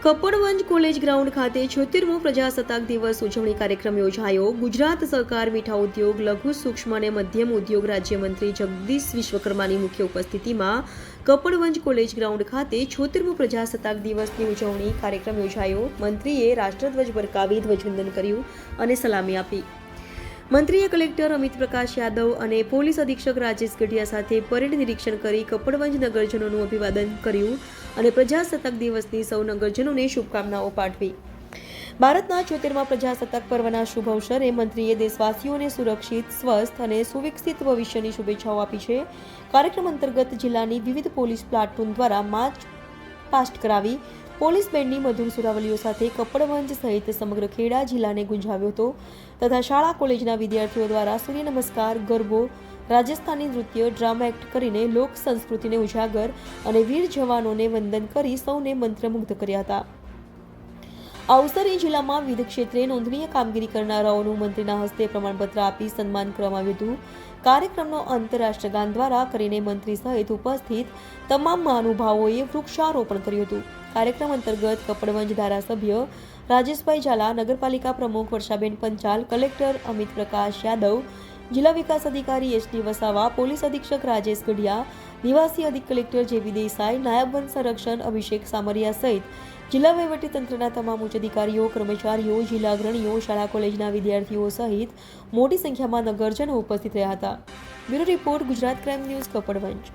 Kapadvanj college ground ખાતે છોતેરમો પ્રજાસત્તાક દિવસ ઉજવણી કાર્યક્રમ યોજાયો. ગુજરાત સહકાર મીઠા ઉદ્યોગ, લઘુ સૂક્ષ્મ અને મધ્યમ ઉદ્યોગ રાજ્યમંત્રી જગદીશ વિશ્વકર્માની મુખ્ય ઉપસ્થિતિમાં કપડવંજ કોલેજ ગ્રાઉન્ડ ખાતે છોતેરમો પ્રજાસત્તાક દિવસની ઉજવણી કાર્યક્રમ યોજાયો. મંત્રીએ રાષ્ટ્રધ્વજ બરકાવી ધ્વજવંદન કર્યું અને સલામી આપી. મંત્રીએ કલેક્ટર અમિત પ્રકાશ યાદવ અને પોલીસ અધિક્ષક રાજેશ ગઢિયા સાથે પરેડ નિરીક્ષણ કરી કપડવંજ નગરજનોનું અભિવાદન કર્યું અને પ્રજાસત્તાક દિવસની સૌ નગરજનોને શુભકામનાઓ પાઠવી. ભારતના છોતેરમાં પ્રજાસત્તાક પર્વના શુભ અવસરે મંત્રીએ દેશવાસીઓને સુરક્ષિત, સ્વસ્થ અને સુવિકસિત ભવિષ્યની શુભેચ્છાઓ આપી છે. કાર્યક્રમ અંતર્ગત જિલ્લાની વિવિધ પોલીસ પ્લાટૂન દ્વારા માર્ચ પાસ્ટ કરાવી પોલીસ બેન્ડની મધુર સુરાવલીઓ સાથે કપડવંજ સહિત સમગ્ર ખેડા જિલ્લાને ગુંજાવ્યો હતો તથા શાળા કોલેજના વિદ્યાર્થીઓ દ્વારા સૂર્ય નમસ્કાર, ગરબો, રાજસ્થાની નૃત્ય, ડ્રામા એક્ટ કરીને લોક સંસ્કૃતિને ઉજાગર અને વીર જવાનોને વંદન કરી સૌને મંત્રમુગ્ધ કર્યા હતા. આ અવસરે જિલ્લામાં વિવિધ ક્ષેત્રે નોંધનીય કામગીરી કરનારાઓનું મંત્રીના હસ્તે પ્રમાણપત્ર આપી સન્માન કરવામાં આવ્યું હતું. કાર્યક્રમનો અંત રાષ્ટ્રગાન દ્વારા કરીને મંત્રી સહિત ઉપસ્થિત તમામ મહાનુભાવોએ વૃક્ષારોપણ કર્યું હતું. કાર્યક્રમ અંતર્ગત કપડવંજ ધારાસભ્ય રાજેશભાઈ ઝાલા, નગરપાલિકા પ્રમુખ વર્ષાબેન પંચાલ, કલેક્ટર અમિત પ્રકાશ યાદવ જિલ્લા વિકાસ અધિકારી એચ ડી વસાવા, પોલીસ અધિક્ષક રાજેશ ગઢિયા નિવાસી અધિક કલેક્ટર જેવી દેસાઈ, નાયબ વન સંરક્ષણ અભિષેક સામરિયા સહિત જિલ્લા વહીવટી તંત્રના તમામ ઉચ્ચ અધિકારીઓ, કર્મચારીઓ, જિલ્લા અગ્રણીઓ, શાળા કોલેજના વિદ્યાર્થીઓ સહિત મોટી સંખ્યામાં નગરજનો ઉપસ્થિત રહ્યા હતા. Bureau report Gujarat crime news Kapadvanj.